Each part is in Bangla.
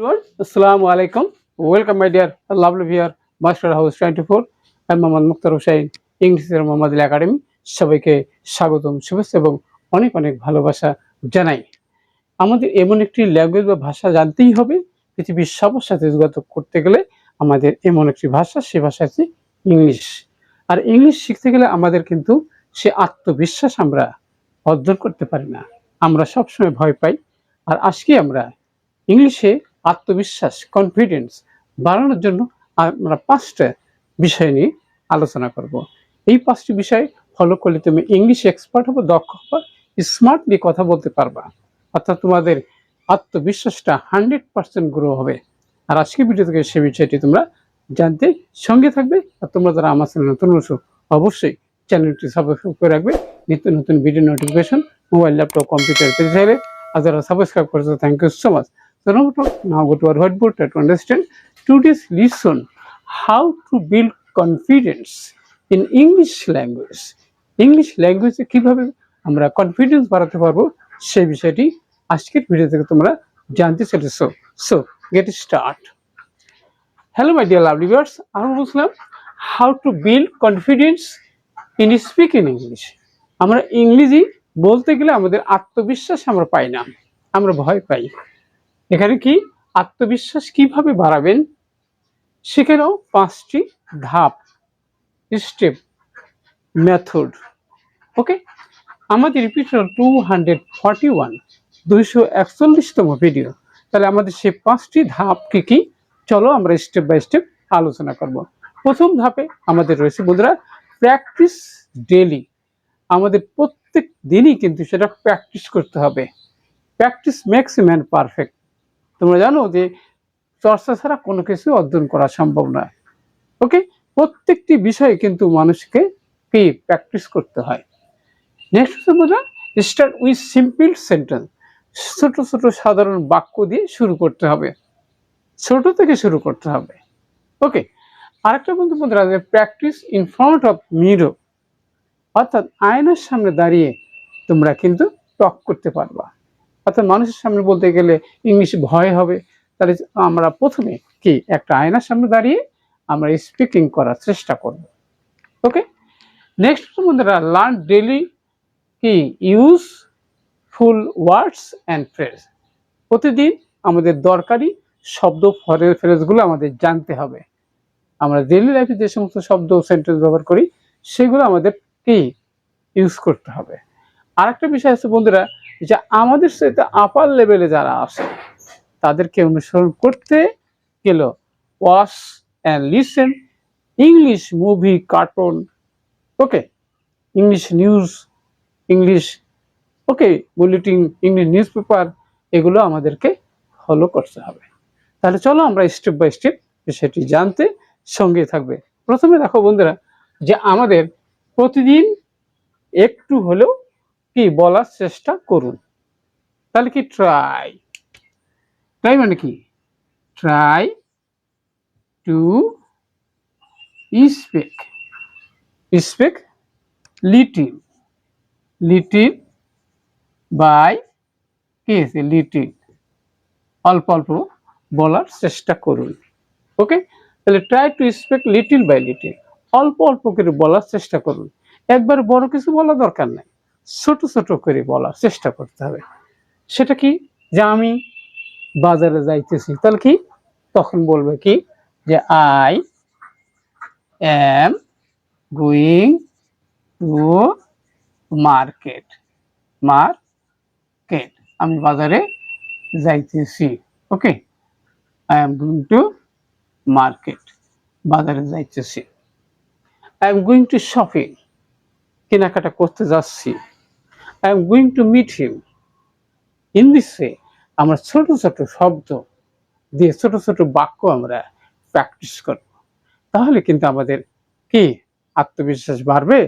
everyone. Assalamu alaikum. Welcome, my dear lovely viewer, Master House 24 and Mohammad মুক্তার হোসেন ইংলিশের মোহাম্মদ একাডেমি সবাইকে স্বাগতম শুভেচ্ছা এবং অনেক অনেক ভালোবাসা জানাই আমাদের এমন একটি ল্যাঙ্গুয়েজ বা ভাষা জানতেই হবে পৃথিবীর সবার সাথে যোগাযোগ করতে গেলে আমাদের এমন একটি ভাষা সে ভাষা হচ্ছে ইংলিশ আর ইংলিশ শিখতে গেলে আমাদের কিন্তু সে আত্মবিশ্বাস আমরা অর্জন করতে পারি না আমরা সবসময় ভয় পাই আর আজকে আমরা ইংলিশে আত্মবিশ্বাস কনফিডেন্স বাড়ানোর জন্য আমরা পাঁচটা বিষয় নিয়ে আলোচনা করব। এই পাঁচটি বিষয় ফলো করলে তুমি ইংলিশ এক্সপার্ট হবে, দক্ষ হবে স্মার্টলি কথা বলতে পারবা। অর্থাৎ তোমাদের আত্মবিশ্বাসটা হান্ড্রেড পার্সেন্ট গ্রো হবে। আর আজকে ভিডিও থেকে সে বিষয়টি তোমরা জানতে সঙ্গে থাকবে। আর তোমরা যারা আমার চ্যানেল নতুন অবশ্য অবশ্যই চ্যানেলটি সাবস্ক্রাইব করে রাখবে। নিত্য নতুন video notification mobile laptop computer পেতে চাইলে। আর যারা সাবস্ক্রাইব করেছ thank you so much Now, to- now go to our whiteboard try to understand. Today's lesson how to build confidence in English language. English ল্যাঙ্গুয়েজে কীভাবে আমরা কনফিডেন্স বাড়াতে পারব সেই বিষয়টি আজকের ভিডিও থেকে তোমরা জানতে চলেছো। So get start hello my dear lovely viewers আমরা বলছিলাম how to build confidence in speak in English আমরা ইংরেজি বলতে গেলে আমাদের আত্মবিশ্বাস আমরা পাই না আমরা ভয় পাই। এখানে কি? আত্মবিশ্বাস কীভাবে বাড়াবেন? সেখানেও পাঁচটি ধাপ, স্টেপ, মেথড। ওকে? আমাদের repeat two hundred forty one দুইশো একচল্লিশতম ভিডিও তাহলে আমাদের সেই পাঁচটি ধাপ কি কি? চলো আমরা স্টেপ বাই স্টেপ আলোচনা করব। প্রথম ধাপে আমাদের রয়েছে বন্ধুরা প্র্যাকটিস ডেলি আমাদের প্রত্যেক দিনই কিন্তু সেটা প্র্যাকটিস করতে হবে। Practice makes a man perfect তোমরা জানো যে চর্চা ছাড়া কোনো কিছু অর্জন করা সম্ভব নয়। ওকে প্রত্যেকটি বিষয়ে কিন্তু মানুষকে কি প্র্যাকটিস করতে হয়। নেক্সট হচ্ছে বোঝা স্টার্ট উইথ সিম্পল সেন্টেন্স ছোট ছোট সাধারণ বাক্য দিয়ে শুরু করতে হবে। ছোট থেকে শুরু করতে হবে। ওকে আরেকটা বন্ধু বন্ধুরা practice in front of mirror অর্থাৎ আয়নার সামনে দাঁড়িয়ে তোমরা কিন্তু টক করতে পারবা। অর্থাৎ মানুষের সামনে বলতে গেলে ইংলিশ ভয় হবে। তাহলে আমরা প্রথমে কি একটা আয়নার সামনে দাঁড়িয়ে আমরা স্পিকিং করার চেষ্টা করব। ওকে নেক্সট বন্ধুরা লার্ন ডেলি কি? Useful words and phrase প্রতিদিন আমাদের দরকারি শব্দ ফরের ফ্রেজগুলো আমাদের জানতে হবে। আমরা ডেলি লাইফে যে সমস্ত শব্দ সেন্টেন্স ব্যবহার করি, সেগুলো আমাদের কি? ইউজ করতে হবে। আরেকটা বিষয় আছে বন্ধুরা যে আমাদের সাথে আপার লেভেলে যারা আছে, তাদেরকে অনুসরণ করতে গেল watch and listen English movie cartoon okay English news English okay bulletin English news paper এগুলো আমাদেরকে ফলো করতে হবে। তাহলে চলো আমরা স্টেপ বাই স্টেপ সেটি জানতে সঙ্গে থাকবে। প্রথমে দেখো বন্ধুরা, যে আমাদের প্রতিদিন একটু হলেও কি বলার চেষ্টা করুন। তাহলে কি ট্রাই ট্রাই মানে কি? Try to speak speak little little by কি আছে লিটিল অল্প অল্প বলার চেষ্টা করুন। ওকে তাহলে try to speak little by little অল্প অল্প করে বলার চেষ্টা করুন। একবার বড় কিছু বলা দরকার নাই। ছোট ছোট করে বলার চেষ্টা করতে হবে। সেটা কি? যে আমি বাজারে যাইতেছি, তাহলে কি? তখন বলবে কি? যে I am going to market market আমি বাজারে যাইতেছি okay I am going to market বাজারে যাইতেছি। I am going to shopping কেনাকাটা করতে যাচ্ছি। I am going to meet him in this way আমরা ছোট ছোট শব্দ দিয়ে ছোট ছোট বাক্য আমরা প্র্যাকটিস করব। তাহলে কিন্তু আমাদের কি, আত্মবিশ্বাস বাড়বে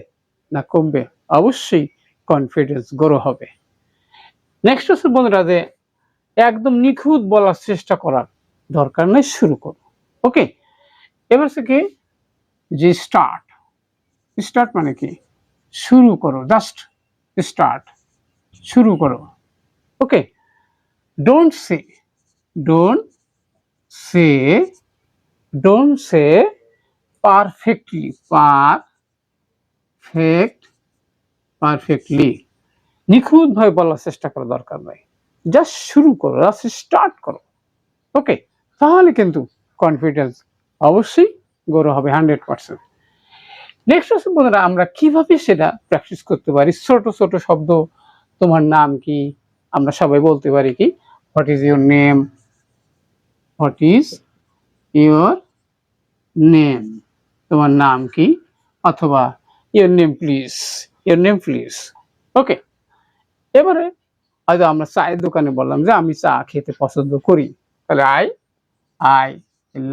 না কমবে? অবশ্যই কনফিডেন্স গ্রো হবে। নেক্সট হচ্ছে বন্ধুরা, যে একদম নিখুঁত বলার চেষ্টা করার দরকার নেই, শুরু করো ওকে এবার কি, যে স্টার্ট স্টার্ট মানে কি? শুরু করো জাস্ট স্টার্ট শুরু করো। Okay don't say don't say don't say perfectly perfect perfectly নিখুঁতভাবে বলার চেষ্টা করা দরকার নাই। জাস্ট শুরু করো জাস্ট স্টার্ট করো। ওকে তাহলে কিন্তু কনফিডেন্স অবশ্যই গড়ো হবে হান্ড্রেড পার্সেন্ট নেক্সট হচ্ছে বন্ধুরা, আমরা কীভাবে সেটা প্র্যাকটিস করতে পারি? ছোট ছোট শব্দ, তোমার নাম কি? আমরা সবাই বলতে পারি কি? What is your name what is your name তোমার নাম কি? অথবা your name please your name please okay এবারে, হয়তো আমরা চায়ের দোকানে বললাম যে, আমি চা খেতে পছন্দ করি। তাহলে I I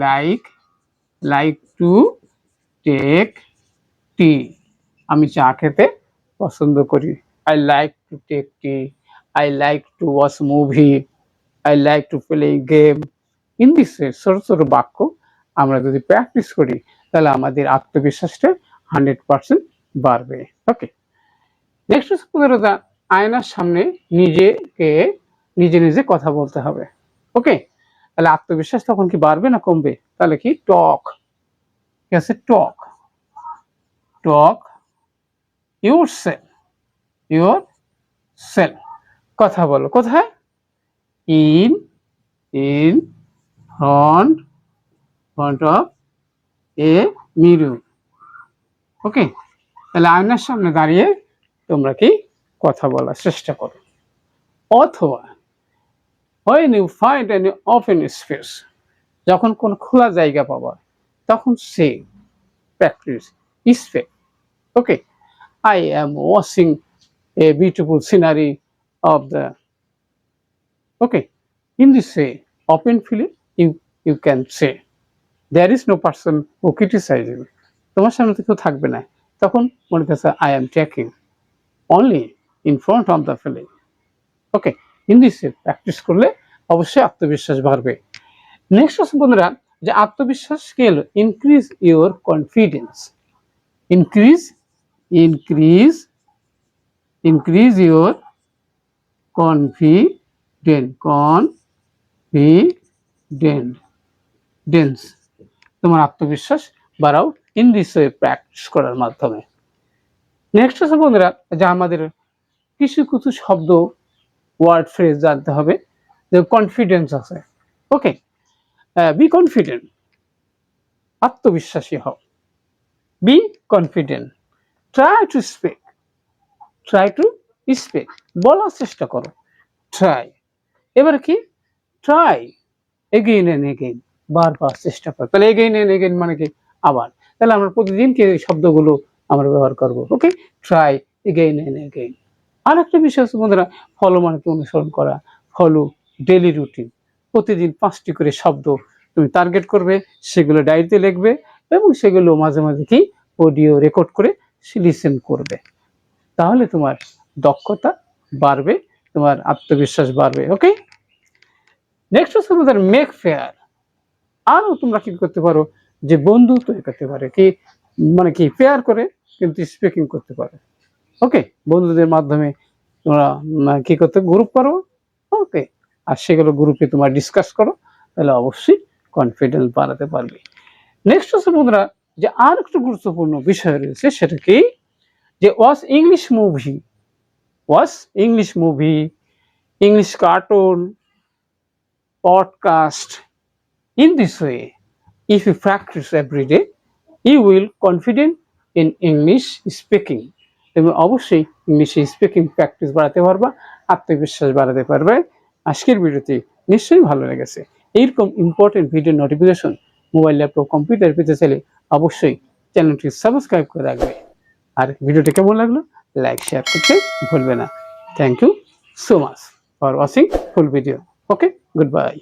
like like to take tea আমি চা খেতে পছন্দ করি। I like to take tea I like to watch movie I like to play game this ছোট ছোট বাক্য আমরা যদি প্র্যাকটিস করি, তাহলে আমাদের আত্মবিশ্বাসটা হান্ড্রেড পার্সেন্ট বাড়বে। ওকে নেক্সট হচ্ছে পনেরো আয়নার সামনে নিজেকে, নিজে নিজে কথা বলতে হবে। ওকে তাহলে আত্মবিশ্বাস তখন কি বাড়বে না কমবে? তাহলে কি টক ঠিক আছে? Talk talk yourself yourself কথা বলো, কোথায়? In in front front of a mirror okay তাহলে আয়নার সামনে দাঁড়িয়ে তোমরা কি কথা বলার চেষ্টা করো। অথবা, when you find an open space, যখন কোন খোলা জায়গা পাবা, তখন সে practice speak okay I am watching a beautiful scenery of the okay in this way open field you you can say there is no person who criticize you তোমার সামনে তো কেউ থাকবে না। তখন মনে করছে I am taking only in front of the feeling okay ইংলিশে প্র্যাকটিস করলে অবশ্যই আত্মবিশ্বাস বাড়বে। নেক্সট হচ্ছে বন্ধুরা, যে আত্মবিশ্বাস scale increase your confidence increase increase increase your confident confident dense তোমার আত্মবিশ্বাস বাড়াও ইন দিস ওয়ে প্র্যাকটিস করার মাধ্যমে। নেক্সট হচ্ছে বন্ধুরা, যা আমাদের কিছু কিছু শব্দ ওয়ার্ড ফ্রেজ জানতে হবে, যে কনফিডেন্স আছে। ওকে বি কনফিডেন্ট আত্মবিশ্বাসী হও। Be confident try to speak try to speak বলার চেষ্টা করো। ট্রাই এবার কি? ট্রাই এগেইন এন্ড এগেইন বারবার চেষ্টা করো। তাহলে এগেইন এন এগেইন মানে কি? আবার। তাহলে আমরা প্রতিদিন কি শব্দগুলো আমরা ব্যবহার করব। Okay try again and again আর একটা বিষয় হচ্ছে বন্ধুরা ফলো মানে অনুসরণ করা। ফলো ডেলি রুটিন প্রতিদিন পাঁচটি করে শব্দ তুমি টার্গেট করবে, সেগুলো ডায়েরিতে লিখবে এবং সেগুলো মাঝে মাঝে কি? অডিও রেকর্ড করে লিসেন করবে। তাহলে তোমার দক্ষতা বাড়বে, তোমার আত্মবিশ্বাস বাড়বে ওকে নেক্সট হচ্ছে আমাদের মেক ফেয়ার আরও তোমরা কি করতে পারো? যে বন্ধু তৈরি করতে পারে, কি মানে কি পেয়ার করে, কিন্তু স্পিকিং করতে পারে। ওকে বন্ধুদের মাধ্যমে তোমরা কি করতে গ্রুপ করো ওকে আর সেগুলো গ্রুপে তোমার ডিসকাস করো, তাহলে অবশ্যই কনফিডেন্স বাড়াতে পারবে। নেক্সট হচ্ছে বন্ধুরা যে আর একটা গুরুত্বপূর্ণ বিষয় রয়েছে সেটা কি? যে watch English movie watch English movie English cartoon podcast in this way if practice every day, you will confident in english speaking. তুমি অবশ্যই ইংলিশে স্পিকিং প্র্যাকটিস বাড়াতে পারবা, আত্মবিশ্বাস বাড়াতে পারবে। আজকের ভিডিওটি নিশ্চয়ই ভালো লেগেছে। এইরকম important video notification mobile laptop computer পেতে চাইলে অবশ্যই চ্যানেলটি সাবস্ক্রাইব করে রাখবে। আর ভিডিওটি কেমন লাগল? লাইক শেয়ার করতে ভুলবে না। Thank you so much for watching full video okay good bye